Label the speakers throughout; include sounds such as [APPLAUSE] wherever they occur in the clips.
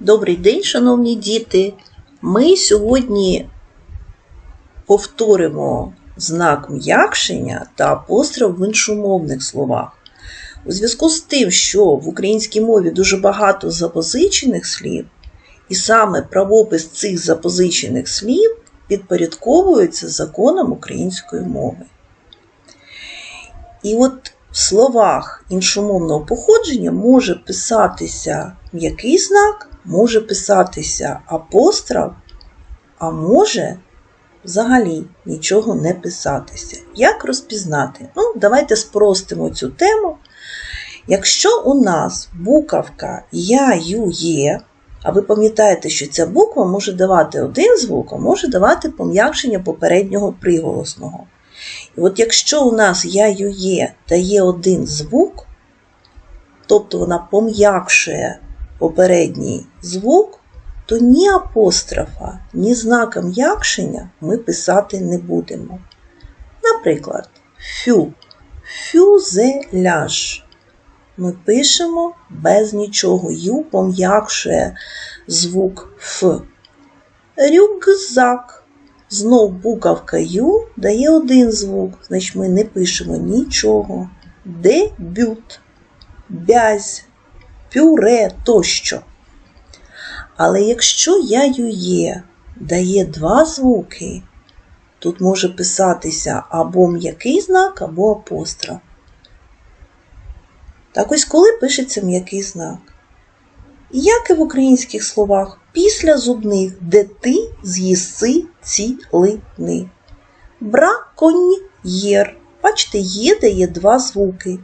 Speaker 1: Добрий день, шановні діти. Ми сьогодні повторимо знак м'якшення та апостроф в іншомовних словах. У зв'язку з тим, що в українській мові дуже багато запозичених слів, і саме правопис цих запозичених слів підпорядковується законам української мови. І от в словах іншомовного походження може писатися м'який знак, може писатися апостроф, а може взагалі нічого не писатися. Як розпізнати? Ну, давайте спростимо цю тему. Якщо у нас буковка Я, Ю, Є, а ви пам'ятаєте, що ця буква може давати один звук, а може давати пом'якшення попереднього приголосного. І от якщо у нас я ю є дає один звук, тобто вона пом'якшує попередній звук, то ні апострофа, ні знака м'якшення ми писати не будемо. Наприклад, фю, фюзеляж. Ми пишемо без нічого. Ю пом'якшує звук Ф. Рюкзак. Знов буковка Ю дає один звук, значить ми не пишемо нічого. Дебют, бязь, пюре тощо. Але якщо я ює дає два звуки, тут може писатися або м'який знак, або апостроф. Так ось коли пишеться м'який знак? Як і в українських словах, після зубних, де ти з'їси цілини. Браконьєр. Бачите, є дає два звуки.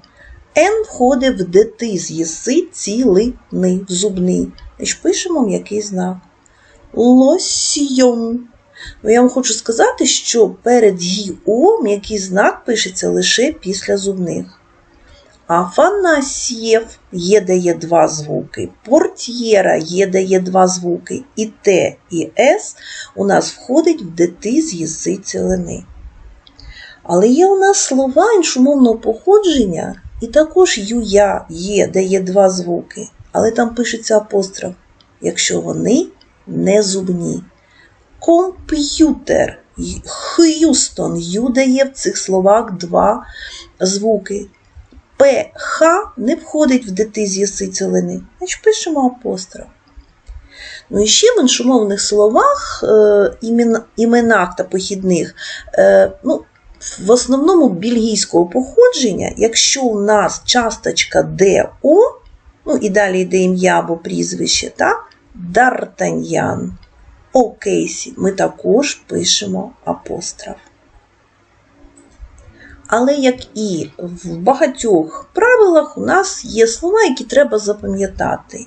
Speaker 1: Н входить в де ти з'їси цілини в зубний. Значить, пишемо м'який знак. Лосьйон. Ну, я вам хочу сказати, що перед ГІО м'який знак пишеться лише після зубних. Афанасьєв є дає два звуки, портьєра є дає два звуки, і Т, і С у нас входить в де ти з'їси цілини. Але є у нас слова іншомовного походження, і також юя є дає два звуки, але там пишеться апостроф, якщо вони не зубні. Комп'ютер, Х'юстон, ю дає в цих словах два звуки. ПХ не входить в дити з'їси цілини. Значить, пишемо апостроф. Ну і ще в іншомовних словах, е, іменах та похідних, е, ну, в основному бельгійського походження, якщо у нас часточка ДО, ну і далі йде ім'я або прізвище, так? Дартаньян, О кейсі, ми також пишемо апостроф. Але як і в багатьох правилах, у нас є слова, які треба запам'ятати.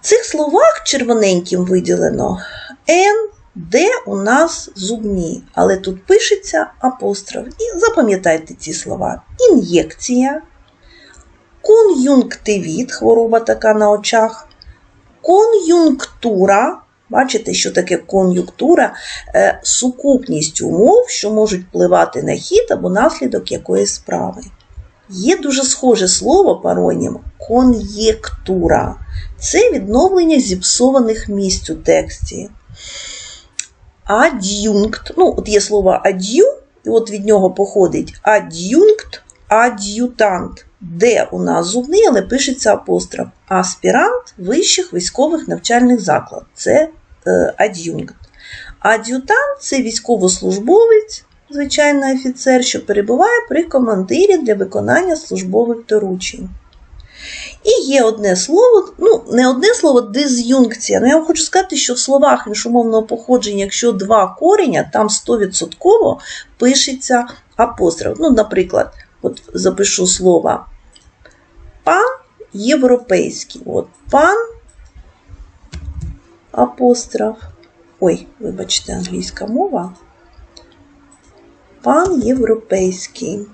Speaker 1: В цих словах червоненьким виділено Н, де у нас зубні, але тут пишеться апостроф. І запам'ятайте ці слова: ін'єкція, кон'юнктивіт, хвороба така на очах, кон'юнктура. Бачите, що таке кон'юнктура е, сукупність умов, що можуть впливати на хід або наслідок якоїсь справи. Є дуже схоже слово паронім кон'єктура. Це відновлення зіпсованих місць у тексті. Ад'юнкт. Ну, от є слово ад'ю, і от від нього походить ад'юнкт, ад'ютант. Де у нас зубний, але пишеться апостроф. Аспірант вищих військових навчальних закладів. Це ад'юнкт. Ад'ютант це військовослужбовець, звичайний офіцер, що перебуває при командирі для виконання службових доручень. І є одне слово, ну, не одне слово, диз'юнкція. Ну, я вам хочу сказати, що в словах іншомовного походження, якщо два кореня, там 100% пишеться апостроф. Ну, наприклад, от запишу слово пан європейський. От, пан апостроф. Ой, вибачте, англійська мова. Пан європейський.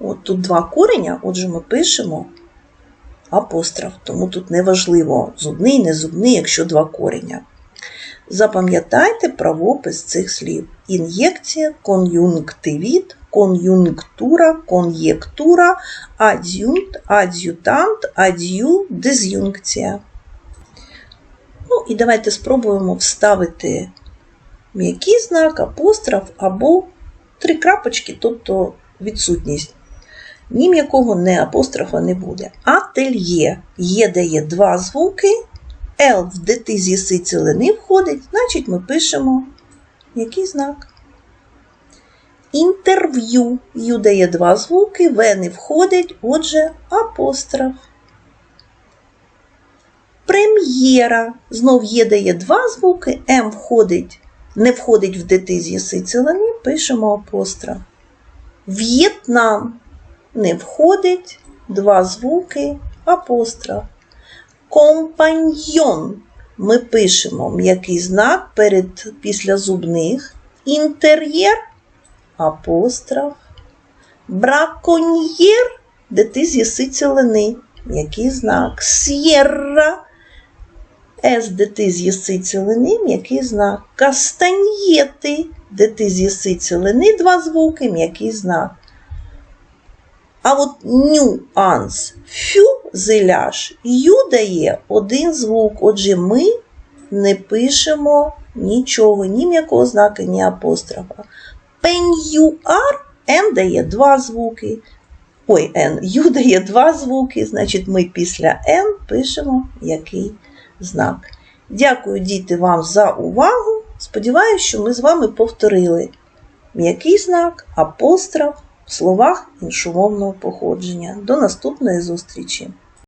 Speaker 1: От тут два кореня, отже, ми пишемо апостроф, тому тут не важливо зубний, не зубний, якщо два кореня. Запам'ятайте правопис цих слів: ін'єкція, кон'юнктивіт, кон'юнктура, кон'єктура, ад'юнкт, ад'ютант, ад'ю, диз'юнкція. Ну і давайте спробуємо вставити м'який знак, апостроф або три крапочки, тобто відсутність. Ні м'якого, не апострофа не буде. Ательє є дає два звуки, Л в дити з єси цілини входить, значить ми пишемо який знак. Інтерв'ю ю дає два звуки, В не входить, отже, апостроф. Прем'єра знов є дає два звуки, М входить, не входить в дити з єси цілини, пишемо апостроф. В'єтнам не входить, два звуки, апостроф. Компаньйон ми пишемо м'який знак перед після зубних. Інтер'єр апостроф. Браконьєр, де ти з'їси цілини. М'який знак. С'єрра. С, де ти з'їси цілини, м'який знак. Кастаньєти, де ти з'їси цілини, два звуки, м'який знак. А от нюанс фю зеляш ю дає один звук. Отже, ми не пишемо нічого, ні м'якого знака, ні апострофа. Пенюар Н дає два звуки. Ой, Н, Ю [LAUGHS] дає два звуки, значить ми після Н пишемо який знак. Дякую, діти, вам за увагу. Сподіваюся, що ми з вами повторили м'який знак, апостроф в словах іншомовного походження. До наступної зустрічі!